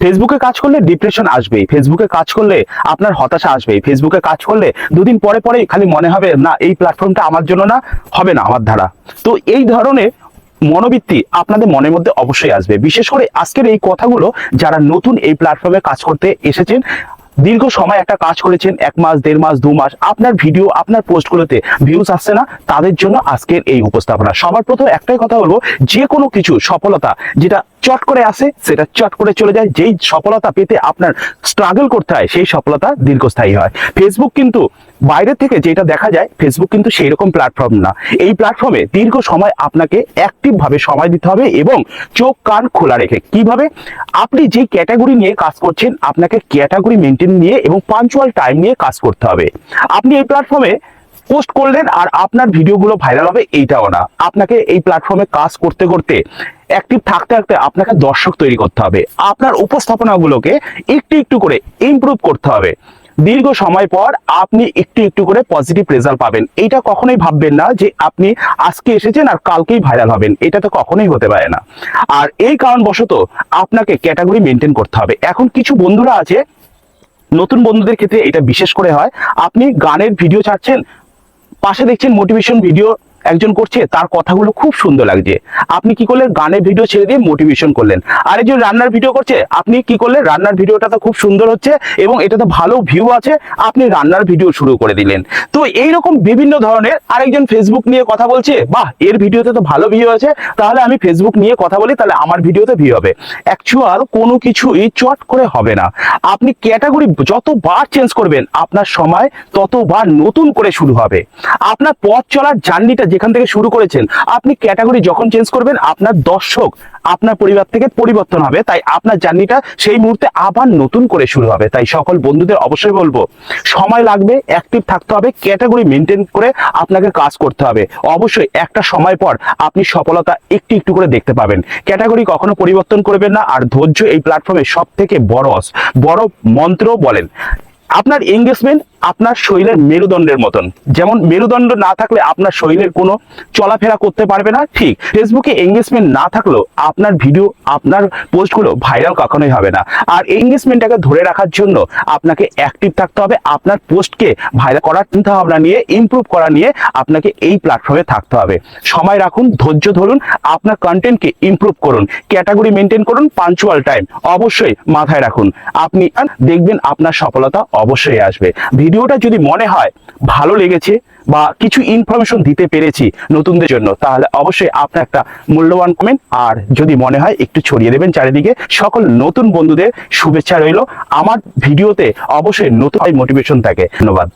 ফেসবুকে কাজ করলে ডিপ্রেশন আসবেই। ফেসবুকে কাজ করলে আপনার হতাশা আসবেই। ফেসবুকে কাজ করলে দুদিন পরে পরেই খালি মনে হবে, না, এই প্ল্যাটফর্মটা আমার জন্য না, হবে না আমার ধারা তো এই ধরনের মনোবৃত্তি আপনাদের মনের মধ্যে অবশ্যই আসবে। বিশেষ করে আজকের এই কথাগুলো যারা নতুন এই প্ল্যাটফর্মে কাজ করতে এসেছেন, দীর্ঘ সময় একটা কাজ করেছেন, এক মাস, দেড় মাস, দু মাস, আপনার ভিডিও আপনার পোস্টগুলোতে ভিউজ আসছে না, তাদের জন্য আজকের এই উপস্থাপনা। সবার প্রথম একটাই কথা বলব যে কোনো কিছু সফলতা, যেটা চট করে আসে, সেটা চট করে চলে যায়। যেই সফলতা পেতে আপনার স্ট্রাগল করতে হয়, সেই সফলতা দীর্ঘস্থায়ী হয়। ফেসবুক কিন্তু বাইরে থেকে যেটা দেখা যায় ফেসবুক কিন্তু সেই রকম প্ল্যাটফর্ম না। এই প্ল্যাটফর্মে দীর্ঘ সময় আপনাকে অ্যাক্টিভ ভাবে সময় দিতে হবে এবং চোখ, কান খোলা রেখে। কীভাবে? আপনি যে ক্যাটাগরি নিয়ে কাজ করছেন, আপনাকে ক্যাটাগরি মেনটেন নিয়ে এবং পাঞ্চুয়াল টাইম নিয়ে কাজ করতে হবে। আপনি এই প্ল্যাটফর্মে পোস্ট করলেন আর আপনার ভিডিওগুলো ভাইরাল হবে এইটাও না। আপনাকে এই প্ল্যাটফর্মে কাজ করতে করতে অ্যাক্টিভ থাকতে থাকতে আপনাকে দর্শক তৈরি করতে হবে। আপনার উপস্থাপনাগুলোকে একটু একটু করে ইমপ্রুভ করতে হবে। দীর্ঘ সময় পর আপনি একটু একটু করে পজিটিভ রেজাল্ট পাবেন। এইটা কখনোই ভাববেন না যে আপনি আজকে এসেছেন আর কালকেই ভাইরাল হবেন। এটা তো কখনোই হতে পারে না। আর এই কারণবশত আপনাকে ক্যাটাগরি মেনটেন করতে হবে। এখন কিছু বন্ধুরা আছে, নতুন বন্ধুদের ক্ষেত্রে এটা বিশেষ করে হয়। আপনি গানের ভিডিও ছাড়ছেন পাশে দেখছেন মোটিভেশন ভিডিও একজন করছে, তার কথাগুলো খুব সুন্দর লাগছে। আপনি কি করলেন? গানের ভিডিও ছেড়ে দিয়ে মোটিভেশন করলেন। আর একজন রান্নার ভিডিও করছে, আপনি কি করলেন? রান্নার ভিডিওটা তো খুব সুন্দর হচ্ছে এবং এটাতে ভালো ভিউ আছে, আপনি রান্নার ভিডিও শুরু করে দিলেন। তো এইরকম বিভিন্ন ধরনের আরেকজন ফেসবুক নিয়ে কথা বলছে, বাহ, এর ভিডিওতে তো ভালো ভিউ আছে, তাহলে আমি ফেসবুক নিয়ে কথা বলি, তাহলে আমার ভিডিওতে ভিউ হবে। অ্যাকচুয়াল কোনো কিছুই চট করে হবে না। আপনি ক্যাটাগরি যতবার চেঞ্জ করবেন, আপনার সময় ততবার নতুন করে শুরু হবে। আপনার পথ চলার জার্নিটা যেখান থেকে শুরু করেছেন, আপনি ক্যাটাগরি যখন চেঞ্জ করবেন, আপনার দর্শক, আপনার পরিবার থেকে পরিবর্তন হবে। তাই আপনার জার্নিটা সেই মুহূর্তে আবার নতুন করে শুরু হবে। তাই সকল বন্ধুদের অবশ্যই বলব, সময় লাগবে অ্যাক্টিভ থাকতে হবে ক্যাটাগরি মেনটেন করে আপনাকে কাজ করতে হবে। অবশ্যই একটা সময় পর আপনি সফলতা একটু একটু করে দেখতে পাবেন। ক্যাটাগরি কখনো পরিবর্তন করবেন না। আর ধৈর্য এই প্ল্যাটফর্মে সব থেকে বড় বড় মন্ত্র বলেন। আপনার এঙ্গেজমেন্ট আপনার শরীরের মেরুদণ্ডের মতন। যেমন মেরুদণ্ড না থাকলে আপনার শরীরের কোনো চলাফেরা করতে পারবে না, ঠিক। ফেসবুকে এঙ্গেজমেন্ট না থাকলেও আপনার ভিডিও আপনার পোস্টগুলো ভাইরাল কখনোই হবে না। আর এঙ্গেজমেন্টটাকে ধরে রাখার জন্য আপনাকে অ্যাক্টিভ থাকতে হবে, আপনার পোস্টকে ভাইরাল করার চিন্তা ভাবনা নিয়ে ইমপ্রুভ করা নিয়ে আপনাকে এই প্ল্যাটফর্মে থাকতে হবে। সময় রাখুন, ধৈর্য ধরুন, আপনার কন্টেন্টকে ইমপ্রুভ করুন ক্যাটাগরি মেনটেন করুন পাঞ্চুয়াল টাইম অবশ্যই মাথায় রাখুন। আপনি দেখবেন আপনার সফলতা অবশ্যই আসবে। ভিডিওটা যদি মনে হয় ভালো লেগেছে বা কিছু ইনফরমেশন দিতে পেরেছি নতুনদের জন্য, তাহলে অবশ্যই আপনার একটা মূল্যবান কমেন্ট আর যদি মনে হয় একটু ছড়িয়ে দেবেন চারিদিকে। সকল নতুন বন্ধুদের শুভেচ্ছা রইল। আমার ভিডিওতে অবশ্যই নতুন মোটিভেশন থাকে। ধন্যবাদ।